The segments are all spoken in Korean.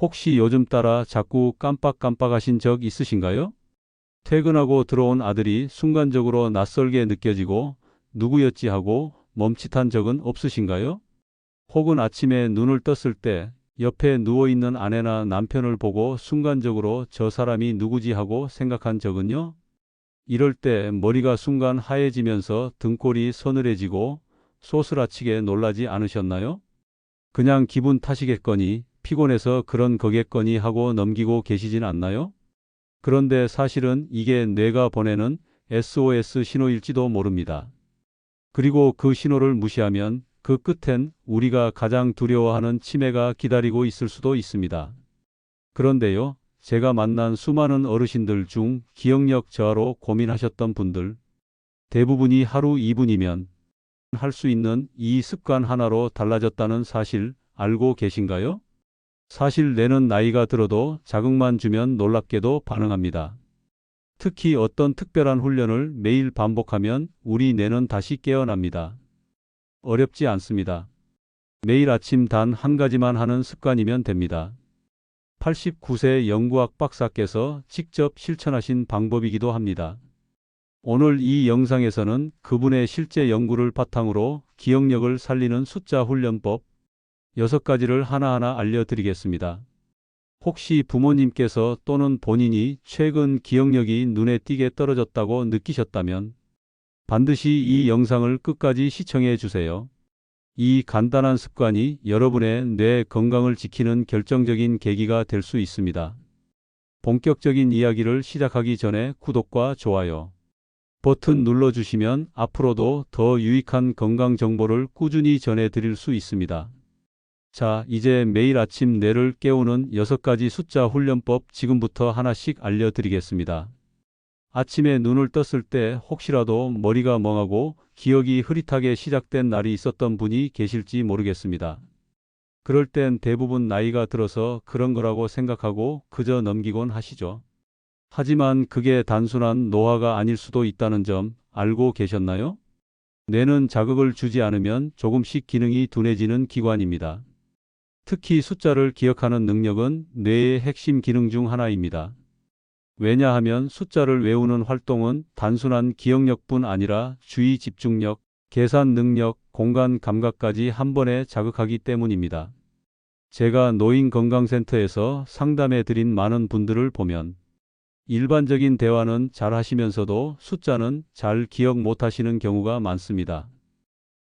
혹시 요즘 따라 자꾸 깜빡깜빡 하신 적 있으신가요? 퇴근하고 들어온 아들이 순간적으로 낯설게 느껴지고 누구였지 하고 멈칫한 적은 없으신가요? 혹은 아침에 눈을 떴을 때 옆에 누워있는 아내나 남편을 보고 순간적으로 저 사람이 누구지 하고 생각한 적은요? 이럴 때 머리가 순간 하얘지면서 등골이 서늘해지고 소스라치게 놀라지 않으셨나요? 그냥 기분 탓이겠거니 피곤해서 그런 거겠거니 하고 넘기고 계시진 않나요? 그런데 사실은 이게 뇌가 보내는 SOS 신호일지도 모릅니다. 그리고 그 신호를 무시하면 그 끝엔 우리가 가장 두려워하는 치매가 기다리고 있을 수도 있습니다. 그런데요, 제가 만난 수많은 어르신들 중 기억력 저하로 고민하셨던 분들, 대부분이 하루 2분이면 할 수 있는 이 습관 하나로 달라졌다는 사실 알고 계신가요? 사실 뇌는 나이가 들어도 자극만 주면 놀랍게도 반응합니다. 특히 어떤 특별한 훈련을 매일 반복하면 우리 뇌는 다시 깨어납니다. 어렵지 않습니다. 매일 아침 단 한 가지만 하는 습관이면 됩니다. 89세 연구학 박사께서 직접 실천하신 방법이기도 합니다. 오늘 이 영상에서는 그분의 실제 연구를 바탕으로 기억력을 살리는 숫자 훈련법 6가지를 하나하나 알려드리겠습니다. 혹시 부모님께서 또는 본인이 최근 기억력이 눈에 띄게 떨어졌다고 느끼셨다면 반드시 이 영상을 끝까지 시청해 주세요. 이 간단한 습관이 여러분의 뇌 건강을 지키는 결정적인 계기가 될 수 있습니다. 본격적인 이야기를 시작하기 전에 구독과 좋아요 버튼 눌러주시면 앞으로도 더 유익한 건강 정보를 꾸준히 전해드릴 수 있습니다. 자, 이제 매일 아침 뇌를 깨우는 6가지 숫자 훈련법 지금부터 하나씩 알려드리겠습니다. 아침에 눈을 떴을 때 혹시라도 머리가 멍하고 기억이 흐릿하게 시작된 날이 있었던 분이 계실지 모르겠습니다. 그럴 땐 대부분 나이가 들어서 그런 거라고 생각하고 그저 넘기곤 하시죠. 하지만 그게 단순한 노화가 아닐 수도 있다는 점 알고 계셨나요? 뇌는 자극을 주지 않으면 조금씩 기능이 둔해지는 기관입니다. 특히 숫자를 기억하는 능력은 뇌의 핵심 기능 중 하나입니다. 왜냐하면 숫자를 외우는 활동은 단순한 기억력뿐 아니라 주의 집중력, 계산 능력, 공간 감각까지 한 번에 자극하기 때문입니다. 제가 노인건강센터에서 상담해 드린 많은 분들을 보면 일반적인 대화는 잘 하시면서도 숫자는 잘 기억 못 하시는 경우가 많습니다.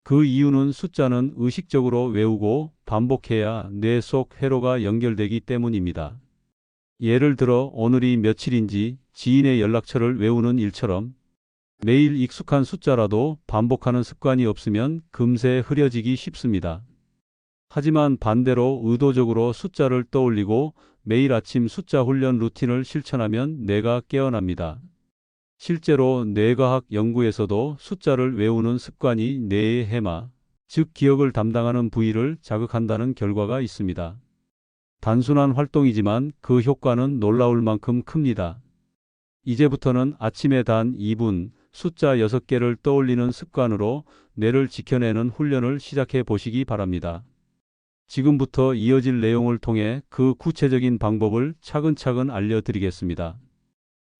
그 이유는 숫자는 의식적으로 외우고 반복해야 뇌 속 회로가 연결되기 때문입니다. 예를 들어 오늘이 며칠인지 지인의 연락처를 외우는 일처럼 매일 익숙한 숫자라도 반복하는 습관이 없으면 금세 흐려지기 쉽습니다. 하지만 반대로 의도적으로 숫자를 떠올리고 매일 아침 숫자 훈련 루틴을 실천하면 뇌가 깨어납니다. 실제로 뇌과학 연구에서도 숫자를 외우는 습관이 뇌의 해마, 즉 기억을 담당하는 부위를 자극한다는 결과가 있습니다. 단순한 활동이지만 그 효과는 놀라울 만큼 큽니다. 이제부터는 아침에 단 2분 숫자 6개를 떠올리는 습관으로 뇌를 지켜내는 훈련을 시작해 보시기 바랍니다. 지금부터 이어질 내용을 통해 그 구체적인 방법을 차근차근 알려드리겠습니다.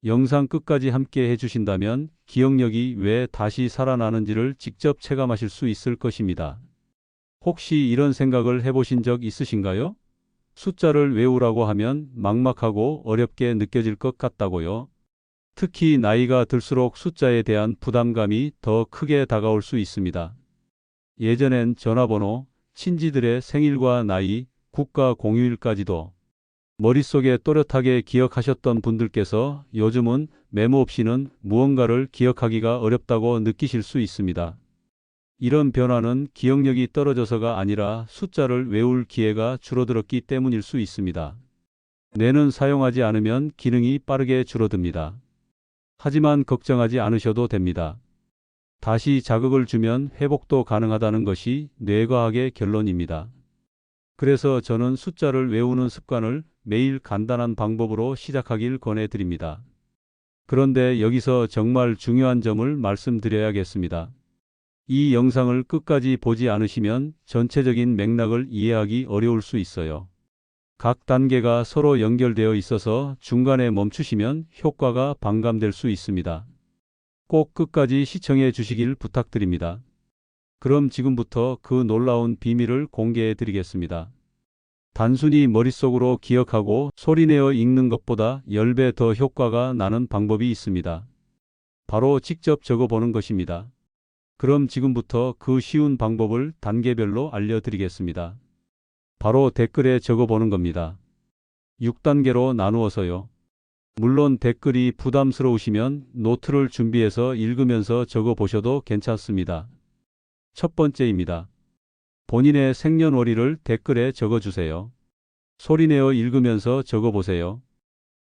영상 끝까지 함께 해주신다면 기억력이 왜 다시 살아나는지를 직접 체감하실 수 있을 것입니다. 혹시 이런 생각을 해보신 적 있으신가요? 숫자를 외우라고 하면 막막하고 어렵게 느껴질 것 같다고요. 특히 나이가 들수록 숫자에 대한 부담감이 더 크게 다가올 수 있습니다. 예전엔 전화번호, 친지들의 생일과 나이, 국가 공휴일까지도 머릿속에 또렷하게 기억하셨던 분들께서 요즘은 메모 없이는 무언가를 기억하기가 어렵다고 느끼실 수 있습니다. 이런 변화는 기억력이 떨어져서가 아니라 숫자를 외울 기회가 줄어들었기 때문일 수 있습니다. 뇌는 사용하지 않으면 기능이 빠르게 줄어듭니다. 하지만 걱정하지 않으셔도 됩니다. 다시 자극을 주면 회복도 가능하다는 것이 뇌과학의 결론입니다. 그래서 저는 숫자를 외우는 습관을 매일 간단한 방법으로 시작하길 권해드립니다. 그런데 여기서 정말 중요한 점을 말씀드려야겠습니다. 이 영상을 끝까지 보지 않으시면 전체적인 맥락을 이해하기 어려울 수 있어요. 각 단계가 서로 연결되어 있어서 중간에 멈추시면 효과가 반감될 수 있습니다. 꼭 끝까지 시청해 주시길 부탁드립니다. 그럼 지금부터 그 놀라운 비밀을 공개해 드리겠습니다. 단순히 머릿속으로 기억하고 소리내어 읽는 것보다 10배 더 효과가 나는 방법이 있습니다. 바로 직접 적어보는 것입니다. 그럼 지금부터 그 쉬운 방법을 단계별로 알려드리겠습니다. 바로 댓글에 적어보는 겁니다. 6단계로 나누어서요. 물론 댓글이 부담스러우시면 노트를 준비해서 읽으면서 적어보셔도 괜찮습니다. 첫 번째입니다. 본인의 생년월일을 댓글에 적어주세요. 소리내어 읽으면서 적어보세요.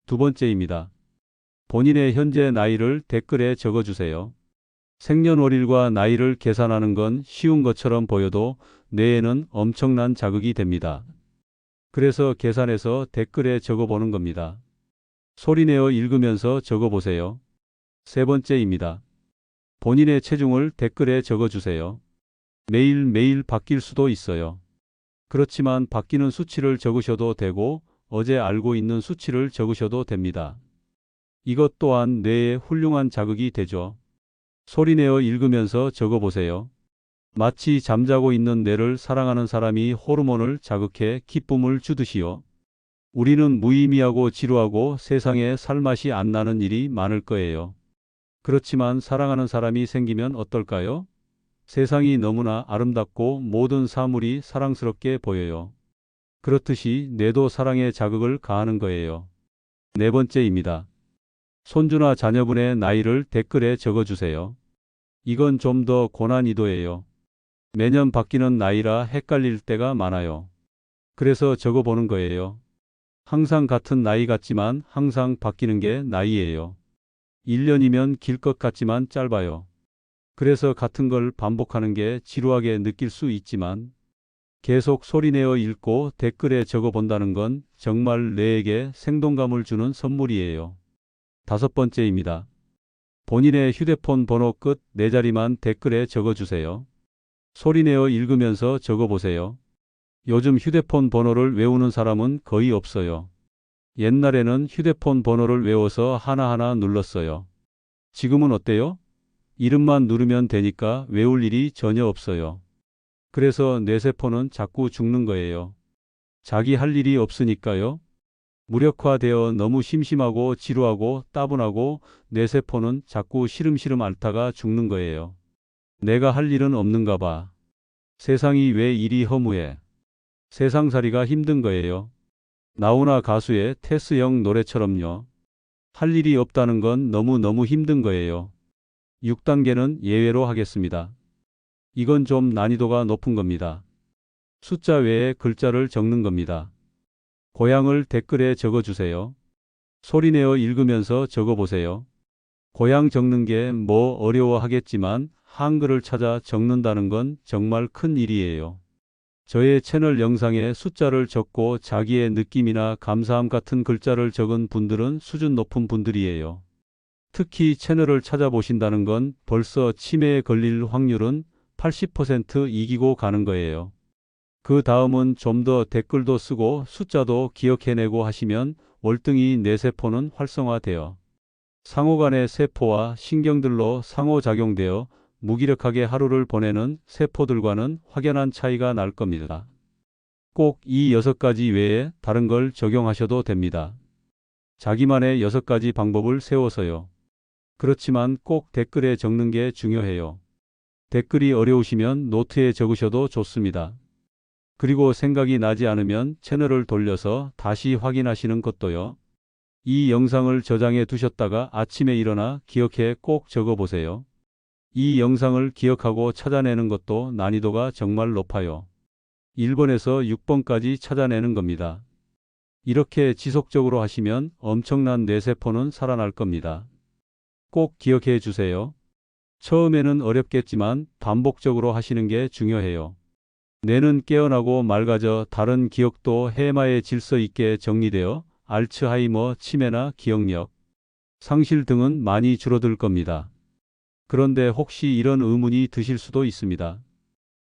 두 번째입니다. 본인의 현재 나이를 댓글에 적어주세요. 생년월일과 나이를 계산하는 건 쉬운 것처럼 보여도 뇌에는 엄청난 자극이 됩니다. 그래서 계산해서 댓글에 적어보는 겁니다. 소리내어 읽으면서 적어보세요. 세 번째입니다. 본인의 체중을 댓글에 적어주세요. 매일매일 바뀔 수도 있어요. 그렇지만 바뀌는 수치를 적으셔도 되고 어제 알고 있는 수치를 적으셔도 됩니다. 이것 또한 뇌에 훌륭한 자극이 되죠. 소리내어 읽으면서 적어보세요. 마치 잠자고 있는 뇌를 사랑하는 사람이 호르몬을 자극해 기쁨을 주듯이요. 우리는 무의미하고 지루하고 세상에 살맛이 안 나는 일이 많을 거예요. 그렇지만 사랑하는 사람이 생기면 어떨까요? 세상이 너무나 아름답고 모든 사물이 사랑스럽게 보여요. 그렇듯이 뇌도 사랑의 자극을 가하는 거예요. 네 번째입니다. 손주나 자녀분의 나이를 댓글에 적어주세요. 이건 좀 더 고난이도예요. 매년 바뀌는 나이라 헷갈릴 때가 많아요. 그래서 적어보는 거예요. 항상 같은 나이 같지만 항상 바뀌는 게 나이예요. 1년이면 길 것 같지만 짧아요. 그래서 같은 걸 반복하는 게 지루하게 느낄 수 있지만 계속 소리내어 읽고 댓글에 적어본다는 건 정말 뇌에게 생동감을 주는 선물이에요. 다섯 번째입니다. 본인의 휴대폰 번호 끝 네 자리만 댓글에 적어주세요. 소리내어 읽으면서 적어보세요. 요즘 휴대폰 번호를 외우는 사람은 거의 없어요. 옛날에는 휴대폰 번호를 외워서 하나하나 눌렀어요. 지금은 어때요? 이름만 누르면 되니까 외울 일이 전혀 없어요. 그래서 뇌세포는 자꾸 죽는 거예요. 자기 할 일이 없으니까요. 무력화되어 너무 심심하고 지루하고 따분하고 뇌세포는 자꾸 시름시름 앓다가 죽는 거예요. 내가 할 일은 없는가 봐. 세상이 왜 이리 허무해. 세상살이가 힘든 거예요. 나훈아 가수의 테스형 노래처럼요. 할 일이 없다는 건 너무너무 힘든 거예요. 6단계는 예외로 하겠습니다. 이건 좀 난이도가 높은 겁니다. 숫자 외에 글자를 적는 겁니다. 고향을 댓글에 적어주세요. 소리내어 읽으면서 적어보세요. 고향 적는 게 뭐 어려워 하겠지만 한글을 찾아 적는다는 건 정말 큰 일이에요. 저의 채널 영상에 숫자를 적고 자기의 느낌이나 감사함 같은 글자를 적은 분들은 수준 높은 분들이에요. 특히 채널을 찾아보신다는 건 벌써 치매에 걸릴 확률은 80% 이기고 가는 거예요. 그 다음은 좀 더 댓글도 쓰고 숫자도 기억해내고 하시면 월등히 뇌세포는 활성화되어 상호 간의 세포와 신경들로 상호작용되어 무기력하게 하루를 보내는 세포들과는 확연한 차이가 날 겁니다. 꼭이 여섯 가지 외에 다른 걸 적용하셔도 됩니다. 자기만의 여섯 가지 방법을 세워서요. 그렇지만 꼭 댓글에 적는 게 중요해요. 댓글이 어려우시면 노트에 적으셔도 좋습니다. 그리고 생각이 나지 않으면 채널을 돌려서 다시 확인하시는 것도요. 이 영상을 저장해 두셨다가 아침에 일어나 기억해 꼭 적어보세요. 이 영상을 기억하고 찾아내는 것도 난이도가 정말 높아요. 1번에서 6번까지 찾아내는 겁니다. 이렇게 지속적으로 하시면 엄청난 뇌세포는 살아날 겁니다. 꼭 기억해 주세요. 처음에는 어렵겠지만 반복적으로 하시는 게 중요해요. 뇌는 깨어나고 맑아져 다른 기억도 해마에 질서 있게 정리되어 알츠하이머, 치매나 기억력, 상실 등은 많이 줄어들 겁니다. 그런데 혹시 이런 의문이 드실 수도 있습니다.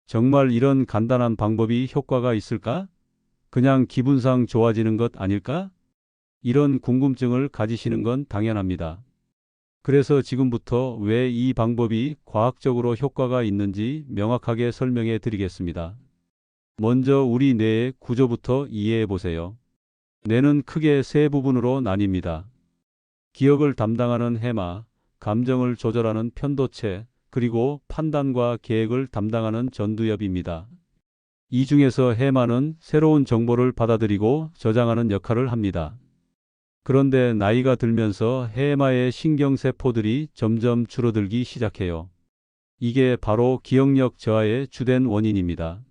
정말 이런 간단한 방법이 효과가 있을까? 그냥 기분상 좋아지는 것 아닐까? 이런 궁금증을 가지시는 건 당연합니다. 그래서 지금부터 왜 이 방법이 과학적으로 효과가 있는지 명확하게 설명해 드리겠습니다. 먼저 우리 뇌의 구조부터 이해해 보세요. 뇌는 크게 세 부분으로 나뉩니다. 기억을 담당하는 해마, 감정을 조절하는 편도체, 그리고 판단과 계획을 담당하는 전두엽입니다. 이 중에서 해마는 새로운 정보를 받아들이고 저장하는 역할을 합니다. 그런데 나이가 들면서 해마의 신경세포들이 점점 줄어들기 시작해요. 이게 바로 기억력 저하의 주된 원인입니다.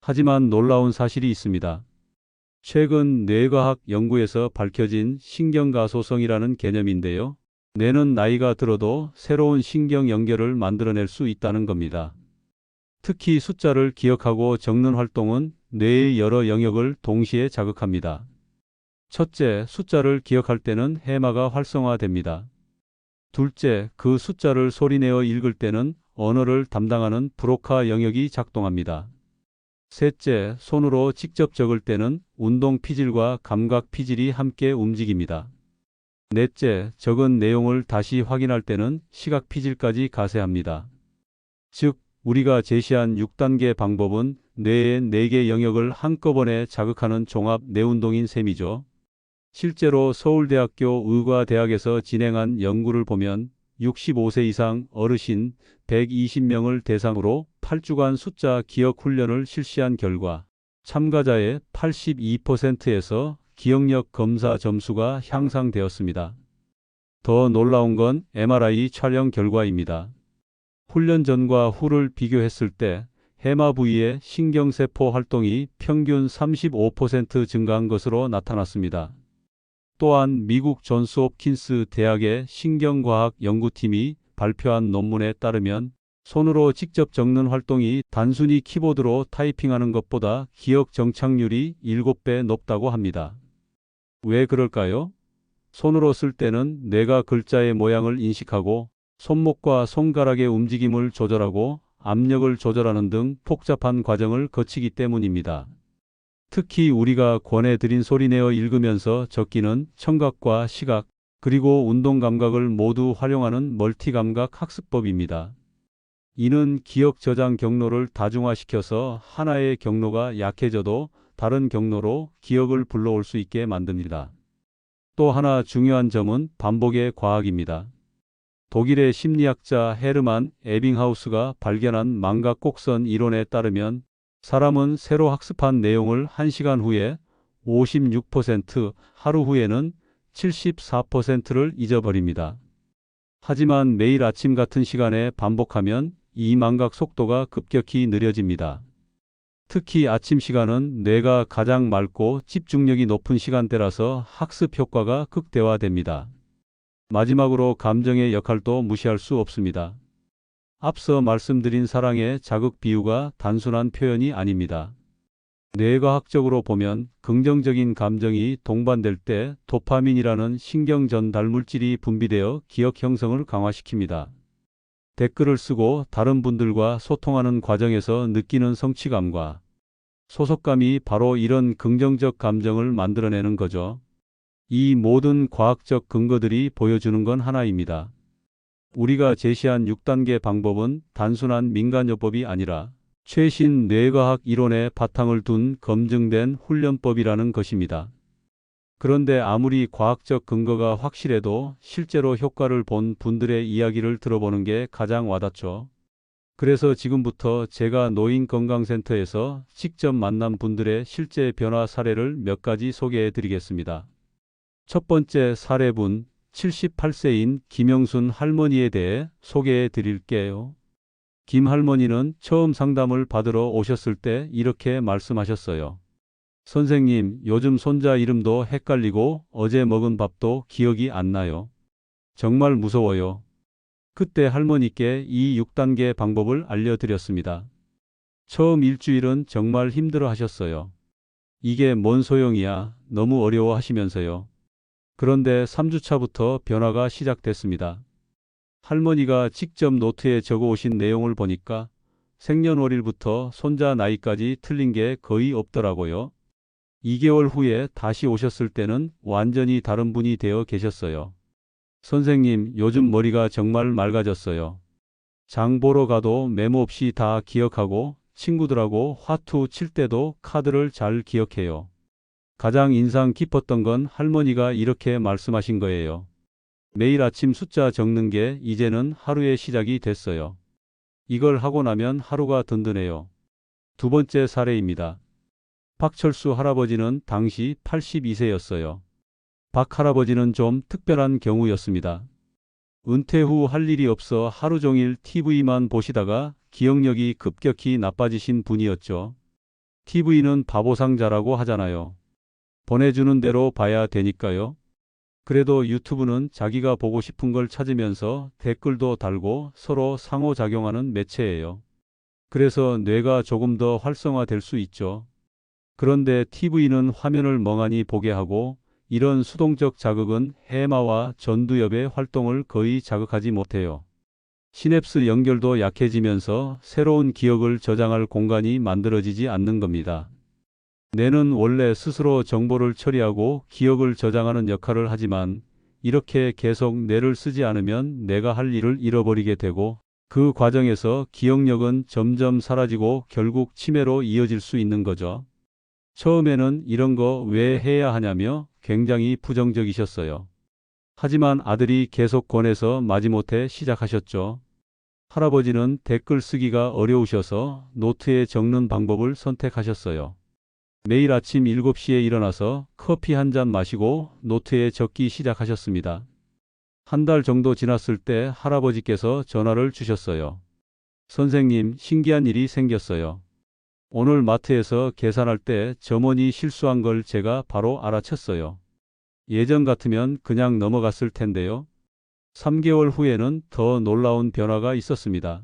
하지만 놀라운 사실이 있습니다. 최근 뇌과학 연구에서 밝혀진 신경가소성이라는 개념인데요. 뇌는 나이가 들어도 새로운 신경 연결을 만들어낼 수 있다는 겁니다. 특히 숫자를 기억하고 적는 활동은 뇌의 여러 영역을 동시에 자극합니다. 첫째, 숫자를 기억할 때는 해마가 활성화됩니다. 둘째, 그 숫자를 소리내어 읽을 때는 언어를 담당하는 브로카 영역이 작동합니다. 셋째, 손으로 직접 적을 때는 운동 피질과 감각 피질이 함께 움직입니다. 넷째, 적은 내용을 다시 확인할 때는 시각 피질까지 가세합니다. 즉, 우리가 제시한 6단계 방법은 뇌의 4개 영역을 한꺼번에 자극하는 종합 뇌운동인 셈이죠. 실제로 서울대학교 의과대학에서 진행한 연구를 보면 65세 이상 어르신 120명을 대상으로 8주간 숫자 기억 훈련을 실시한 결과 참가자의 82%에서 기억력 검사 점수가 향상되었습니다. 더 놀라운 건 MRI 촬영 결과입니다. 훈련 전과 후를 비교했을 때 해마 부위의 신경세포 활동이 평균 35% 증가한 것으로 나타났습니다. 또한 미국 존스 홉킨스 대학의 신경과학 연구팀이 발표한 논문에 따르면 손으로 직접 적는 활동이 단순히 키보드로 타이핑하는 것보다 기억 정착률이 7배 높다고 합니다. 왜 그럴까요? 손으로 쓸 때는 뇌가 글자의 모양을 인식하고 손목과 손가락의 움직임을 조절하고 압력을 조절하는 등 복잡한 과정을 거치기 때문입니다. 특히 우리가 권해드린 소리내어 읽으면서 적기는 청각과 시각, 그리고 운동 감각을 모두 활용하는 멀티감각 학습법입니다. 이는 기억 저장 경로를 다중화시켜서 하나의 경로가 약해져도 다른 경로로 기억을 불러올 수 있게 만듭니다. 또 하나 중요한 점은 반복의 과학입니다. 독일의 심리학자 헤르만 에빙하우스가 발견한 망각 곡선 이론에 따르면 사람은 새로 학습한 내용을 1시간 후에 56%, 하루 후에는 74%를 잊어버립니다. 하지만 매일 아침 같은 시간에 반복하면 이 망각 속도가 급격히 느려집니다. 특히 아침 시간은 뇌가 가장 맑고 집중력이 높은 시간대라서 학습 효과가 극대화됩니다. 마지막으로 감정의 역할도 무시할 수 없습니다. 앞서 말씀드린 사랑의 자극 비유가 단순한 표현이 아닙니다. 뇌과학적으로 보면 긍정적인 감정이 동반될 때 도파민이라는 신경 전달 물질이 분비되어 기억 형성을 강화시킵니다. 댓글을 쓰고 다른 분들과 소통하는 과정에서 느끼는 성취감과 소속감이 바로 이런 긍정적 감정을 만들어내는 거죠. 이 모든 과학적 근거들이 보여주는 건 하나입니다. 우리가 제시한 6단계 방법은 단순한 민간요법이 아니라 최신 뇌과학 이론에 바탕을 둔 검증된 훈련법이라는 것입니다. 그런데 아무리 과학적 근거가 확실해도 실제로 효과를 본 분들의 이야기를 들어보는 게 가장 와닿죠. 그래서 지금부터 제가 노인건강센터에서 직접 만난 분들의 실제 변화 사례를 몇 가지 소개해 드리겠습니다. 첫 번째 사례분, 78세인 김영순 할머니에 대해 소개해 드릴게요. 김 할머니는 처음 상담을 받으러 오셨을 때 이렇게 말씀하셨어요. 선생님, 요즘 손자 이름도 헷갈리고 어제 먹은 밥도 기억이 안 나요. 정말 무서워요. 그때 할머니께 이 6단계 방법을 알려드렸습니다. 처음 일주일은 정말 힘들어 하셨어요. 이게 뭔 소용이야. 너무 어려워 하시면서요. 그런데 3주차부터 변화가 시작됐습니다. 할머니가 직접 노트에 적어 오신 내용을 보니까 생년월일부터 손자 나이까지 틀린 게 거의 없더라고요. 2개월 후에 다시 오셨을 때는 완전히 다른 분이 되어 계셨어요. 선생님, 요즘 머리가 정말 맑아졌어요. 장 보러 가도 메모 없이 다 기억하고 친구들하고 화투 칠 때도 카드를 잘 기억해요. 가장 인상 깊었던 건 할머니가 이렇게 말씀하신 거예요. 매일 아침 숫자 적는 게 이제는 하루의 시작이 됐어요. 이걸 하고 나면 하루가 든든해요. 두 번째 사례입니다. 박철수 할아버지는 당시 82세였어요. 박 할아버지는 좀 특별한 경우였습니다. 은퇴 후 할 일이 없어 하루 종일 TV만 보시다가 기억력이 급격히 나빠지신 분이었죠. TV는 바보상자라고 하잖아요. 보내주는 대로 봐야 되니까요. 그래도 유튜브는 자기가 보고 싶은 걸 찾으면서 댓글도 달고 서로 상호작용하는 매체예요. 그래서 뇌가 조금 더 활성화될 수 있죠. 그런데 TV는 화면을 멍하니 보게 하고 이런 수동적 자극은 해마와 전두엽의 활동을 거의 자극하지 못해요. 시냅스 연결도 약해지면서 새로운 기억을 저장할 공간이 만들어지지 않는 겁니다. 뇌는 원래 스스로 정보를 처리하고 기억을 저장하는 역할을 하지만 이렇게 계속 뇌를 쓰지 않으면 내가 할 일을 잃어버리게 되고 그 과정에서 기억력은 점점 사라지고 결국 치매로 이어질 수 있는 거죠. 처음에는 이런 거 왜 해야 하냐며 굉장히 부정적이셨어요. 하지만 아들이 계속 권해서 마지못해 시작하셨죠. 할아버지는 댓글 쓰기가 어려우셔서 노트에 적는 방법을 선택하셨어요. 매일 아침 7시에 일어나서 커피 한 잔 마시고 노트에 적기 시작하셨습니다. 한 달 정도 지났을 때 할아버지께서 전화를 주셨어요. 선생님, 신기한 일이 생겼어요. 오늘 마트에서 계산할 때 점원이 실수한 걸 제가 바로 알아챘어요. 예전 같으면 그냥 넘어갔을 텐데요. 3개월 후에는 더 놀라운 변화가 있었습니다.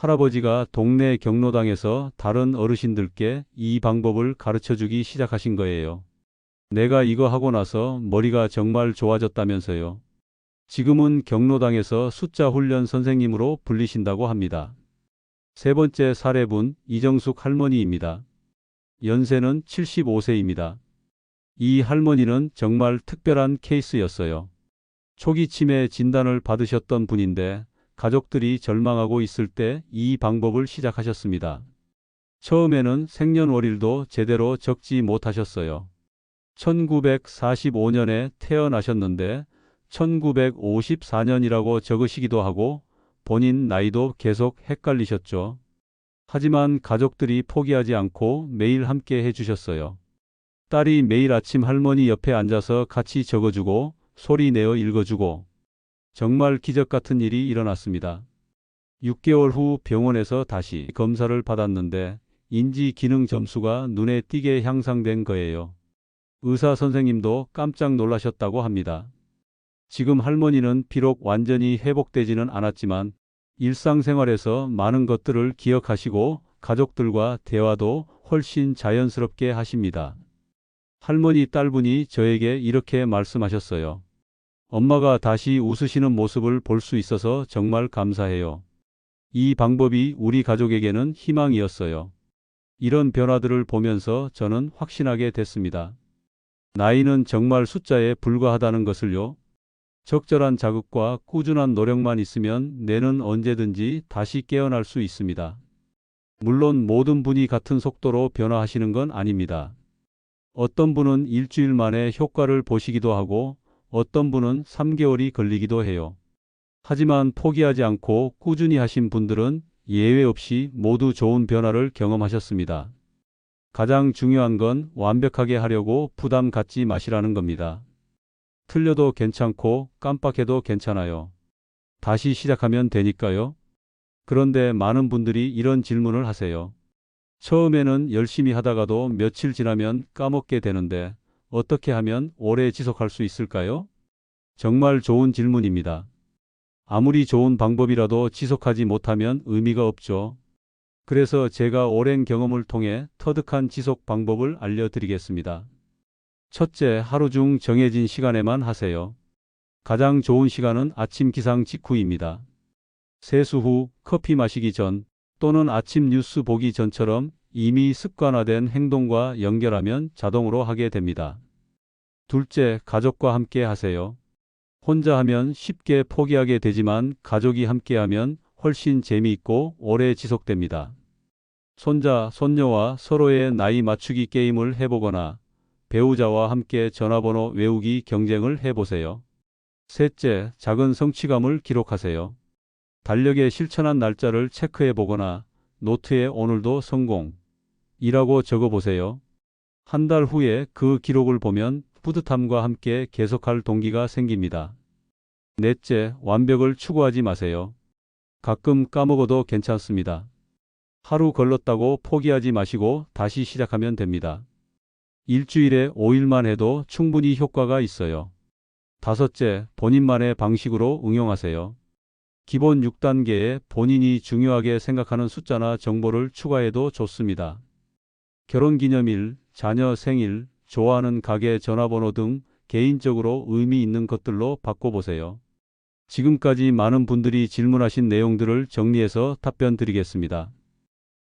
할아버지가 동네 경로당에서 다른 어르신들께 이 방법을 가르쳐 주기 시작하신 거예요. 내가 이거 하고 나서 머리가 정말 좋아졌다면서요. 지금은 경로당에서 숫자 훈련 선생님으로 불리신다고 합니다. 세 번째 사례분 이정숙 할머니입니다. 연세는 75세입니다. 이 할머니는 정말 특별한 케이스였어요. 초기 치매 진단을 받으셨던 분인데 가족들이 절망하고 있을 때 이 방법을 시작하셨습니다. 처음에는 생년월일도 제대로 적지 못하셨어요. 1945년에 태어나셨는데 1954년이라고 적으시기도 하고 본인 나이도 계속 헷갈리셨죠. 하지만 가족들이 포기하지 않고 매일 함께 해주셨어요. 딸이 매일 아침 할머니 옆에 앉아서 같이 적어주고 소리 내어 읽어주고 정말 기적 같은 일이 일어났습니다. 6개월 후 병원에서 다시 검사를 받았는데 인지 기능 점수가 눈에 띄게 향상된 거예요. 의사 선생님도 깜짝 놀라셨다고 합니다. 지금 할머니는 비록 완전히 회복되지는 않았지만 일상생활에서 많은 것들을 기억하시고 가족들과 대화도 훨씬 자연스럽게 하십니다. 할머니 딸분이 저에게 이렇게 말씀하셨어요. 엄마가 다시 웃으시는 모습을 볼 수 있어서 정말 감사해요. 이 방법이 우리 가족에게는 희망이었어요. 이런 변화들을 보면서 저는 확신하게 됐습니다. 나이는 정말 숫자에 불과하다는 것을요. 적절한 자극과 꾸준한 노력만 있으면 뇌는 언제든지 다시 깨어날 수 있습니다. 물론 모든 분이 같은 속도로 변화하시는 건 아닙니다. 어떤 분은 일주일 만에 효과를 보시기도 하고 어떤 분은 3개월이 걸리기도 해요. 하지만 포기하지 않고 꾸준히 하신 분들은 예외 없이 모두 좋은 변화를 경험하셨습니다. 가장 중요한 건 완벽하게 하려고 부담 갖지 마시라는 겁니다. 틀려도 괜찮고 깜빡해도 괜찮아요. 다시 시작하면 되니까요. 그런데 많은 분들이 이런 질문을 하세요. 처음에는 열심히 하다가도 며칠 지나면 까먹게 되는데 어떻게 하면 오래 지속할 수 있을까요? 정말 좋은 질문입니다. 아무리 좋은 방법이라도 지속하지 못하면 의미가 없죠. 그래서 제가 오랜 경험을 통해 터득한 지속 방법을 알려드리겠습니다. 첫째, 하루 중 정해진 시간에만 하세요. 가장 좋은 시간은 아침 기상 직후입니다. 세수 후, 커피 마시기 전 또는 아침 뉴스 보기 전처럼 이미 습관화된 행동과 연결하면 자동으로 하게 됩니다. 둘째, 가족과 함께 하세요. 혼자 하면 쉽게 포기하게 되지만 가족이 함께 하면 훨씬 재미있고 오래 지속됩니다. 손자, 손녀와 서로의 나이 맞추기 게임을 해보거나 배우자와 함께 전화번호 외우기 경쟁을 해보세요. 셋째, 작은 성취감을 기록하세요. 달력에 실천한 날짜를 체크해 보거나 노트에 오늘도 성공 이라고 적어 보세요. 한 달 후에 그 기록을 보면 뿌듯함과 함께 계속할 동기가 생깁니다. 넷째, 완벽을 추구하지 마세요. 가끔 까먹어도 괜찮습니다. 하루 걸렀다고 포기하지 마시고 다시 시작하면 됩니다. 일주일에 5일만 해도 충분히 효과가 있어요. 다섯째, 본인만의 방식으로 응용하세요. 기본 6단계에 본인이 중요하게 생각하는 숫자나 정보를 추가해도 좋습니다. 결혼기념일, 자녀 생일, 좋아하는 가게 전화번호 등 개인적으로 의미 있는 것들로 바꿔보세요. 지금까지 많은 분들이 질문하신 내용들을 정리해서 답변 드리겠습니다.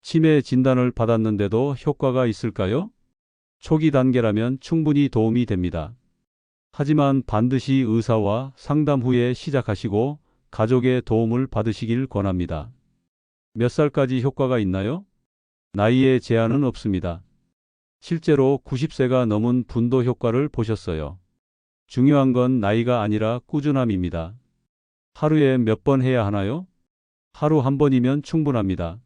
치매 진단을 받았는데도 효과가 있을까요? 초기 단계라면 충분히 도움이 됩니다. 하지만 반드시 의사와 상담 후에 시작하시고 가족의 도움을 받으시길 권합니다. 몇 살까지 효과가 있나요? 나이에 제한은 없습니다. 실제로 90세가 넘은 분도 효과를 보셨어요. 중요한 건 나이가 아니라 꾸준함입니다. 하루에 몇 번 해야 하나요? 하루 한 번이면 충분합니다.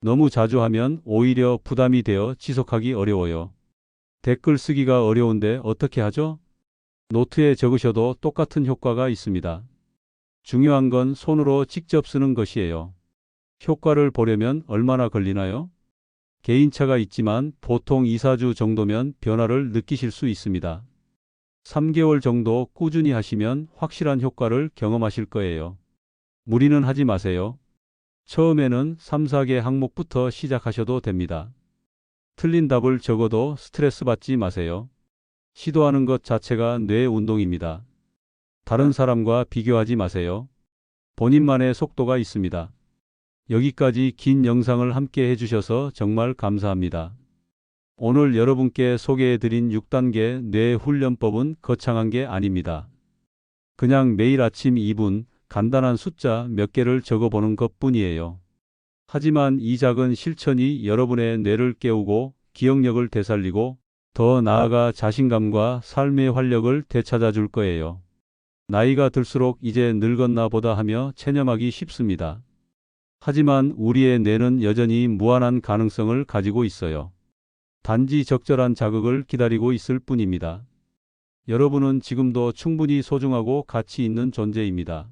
너무 자주 하면 오히려 부담이 되어 지속하기 어려워요. 댓글 쓰기가 어려운데 어떻게 하죠? 노트에 적으셔도 똑같은 효과가 있습니다. 중요한 건 손으로 직접 쓰는 것이에요. 효과를 보려면 얼마나 걸리나요? 개인차가 있지만 보통 2, 4주 정도면 변화를 느끼실 수 있습니다. 3개월 정도 꾸준히 하시면 확실한 효과를 경험하실 거예요. 무리는 하지 마세요. 처음에는 3, 4개 항목부터 시작하셔도 됩니다. 틀린 답을 적어도 스트레스 받지 마세요. 시도하는 것 자체가 뇌 운동입니다. 다른 사람과 비교하지 마세요. 본인만의 속도가 있습니다. 여기까지 긴 영상을 함께 해주셔서 정말 감사합니다. 오늘 여러분께 소개해드린 6단계 뇌 훈련법은 거창한 게 아닙니다. 그냥 매일 아침 2분 간단한 숫자 몇 개를 적어보는 것 뿐이에요. 하지만 이 작은 실천이 여러분의 뇌를 깨우고 기억력을 되살리고 더 나아가 자신감과 삶의 활력을 되찾아 줄 거예요. 나이가 들수록 이제 늙었나 보다 하며 체념하기 쉽습니다. 하지만 우리의 뇌는 여전히 무한한 가능성을 가지고 있어요. 단지 적절한 자극을 기다리고 있을 뿐입니다. 여러분은 지금도 충분히 소중하고 가치 있는 존재입니다.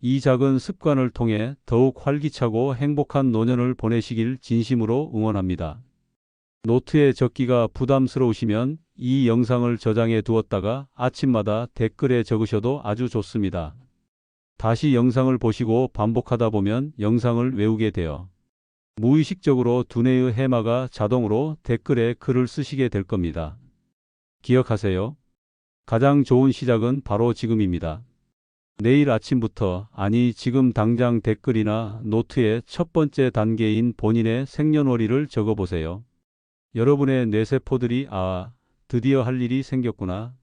이 작은 습관을 통해 더욱 활기차고 행복한 노년을 보내시길 진심으로 응원합니다. 노트에 적기가 부담스러우시면 이 영상을 저장해 두었다가 아침마다 댓글에 적으셔도 아주 좋습니다. 다시 영상을 보시고 반복하다 보면 영상을 외우게 되어 무의식적으로 두뇌의 해마가 자동으로 댓글에 글을 쓰시게 될 겁니다. 기억하세요. 가장 좋은 시작은 바로 지금입니다. 내일 아침부터 아니 지금 당장 댓글이나 노트에 첫 번째 단계인 본인의 생년월일을 적어보세요. 여러분의 뇌세포들이 아 드디어 할 일이 생겼구나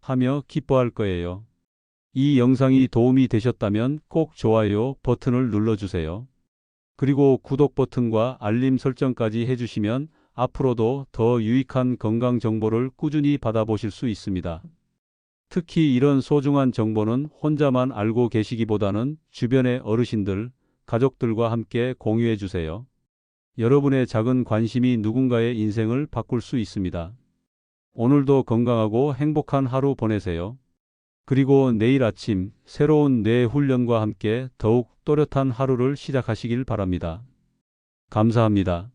하며 기뻐할 거예요. 이 영상이 도움이 되셨다면 꼭 좋아요 버튼을 눌러주세요. 그리고 구독 버튼과 알림 설정까지 해주시면 앞으로도 더 유익한 건강 정보를 꾸준히 받아보실 수 있습니다. 특히 이런 소중한 정보는 혼자만 알고 계시기보다는 주변의 어르신들, 가족들과 함께 공유해 주세요. 여러분의 작은 관심이 누군가의 인생을 바꿀 수 있습니다. 오늘도 건강하고 행복한 하루 보내세요. 그리고 내일 아침 새로운 뇌 훈련과 함께 더욱 또렷한 하루를 시작하시길 바랍니다. 감사합니다.